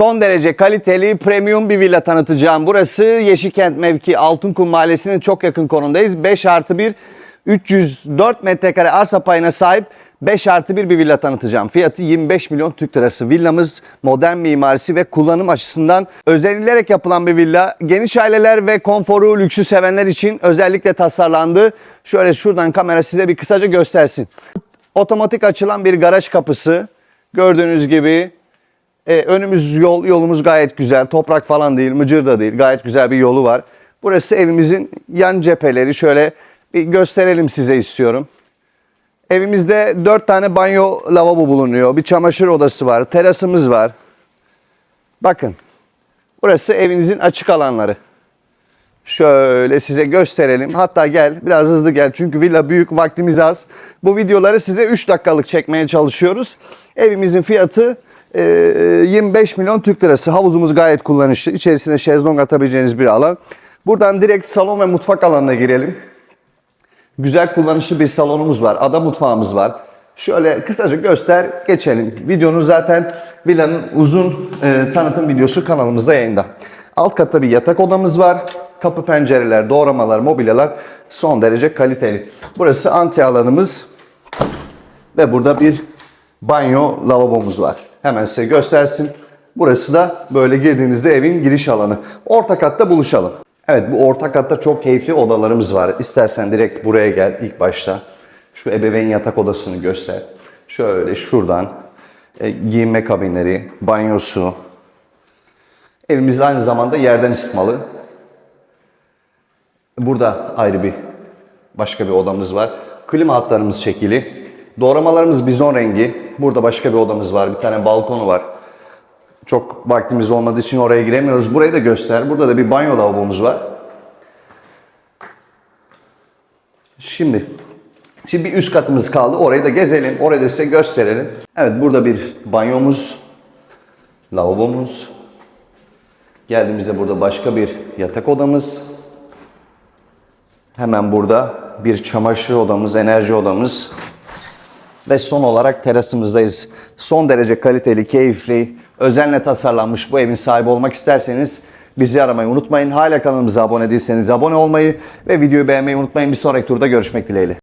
Son derece kaliteli premium bir villa tanıtacağım. Burası Yeşilkent mevki Altınkum Mahallesi'nin çok yakın konumdayız. 5 artı 1 304 metrekare arsa payına sahip 5 artı 1 bir villa tanıtacağım. Fiyatı 25 milyon Türk lirası. Villamız modern mimarisi ve kullanım açısından özenilerek yapılan bir villa. Geniş aileler ve konforu, lüksü sevenler için özellikle tasarlandı. Şöyle şuradan kamera size bir kısaca göstersin. Otomatik açılan bir garaj kapısı. Gördüğünüz gibi e, önümüz yol, yolumuz gayet güzel. Toprak falan değil, mıcır da değil. Gayet güzel bir yolu var. Burası evimizin yan cepheleri. Şöyle bir gösterelim size istiyorum. Evimizde dört tane banyo lavabo bulunuyor. Bir çamaşır odası var. Terasımız var. Bakın. Burası evinizin açık alanları. Şöyle size gösterelim. Hatta gel biraz hızlı gel çünkü villa büyük vaktimiz az. Bu videoları size 3 dakikalık çekmeye çalışıyoruz. Evimizin fiyatı 25 milyon Türk lirası. Havuzumuz gayet kullanışlı. İçerisine şezlong atabileceğiniz bir alan. Buradan direkt salon ve mutfak alanına girelim. Güzel kullanışlı bir salonumuz var. Ada mutfağımız var. Şöyle kısaca göster geçelim. Videonun zaten villanın uzun e, tanıtım videosu kanalımızda yayında. Alt katta bir yatak odamız var. Kapı pencereler, doğramalar, mobilyalar son derece kaliteli. Burası anti alanımız ve burada bir banyo lavabomuz var. Hemen size göstersin. Burası da böyle girdiğinizde evin giriş alanı. Orta katta buluşalım. Evet bu orta katta çok keyifli odalarımız var. İstersen direkt buraya gel ilk başta. Şu ebeveyn yatak odasını göster. Şöyle şuradan e, giyinme kabinleri, banyosu. Evimiz aynı zamanda yerden ısıtmalı. Burada ayrı bir başka bir odamız var. Klima hatlarımız çekili. Doğramalarımız bizon rengi. Burada başka bir odamız var. Bir tane balkonu var. Çok vaktimiz olmadığı için oraya giremiyoruz. Burayı da göster. Burada da bir banyo lavabomuz var. Şimdi Şimdi bir üst katımız kaldı. Orayı da gezelim. Orayı da size gösterelim. Evet burada bir banyomuz, lavabomuz. Geldiğimizde burada başka bir yatak odamız. Hemen burada bir çamaşır odamız, enerji odamız. Ve son olarak terasımızdayız. Son derece kaliteli, keyifli, özenle tasarlanmış bu evin sahibi olmak isterseniz bizi aramayı unutmayın. Hala kanalımıza abone değilseniz abone olmayı ve videoyu beğenmeyi unutmayın. Bir sonraki turda görüşmek dileğiyle.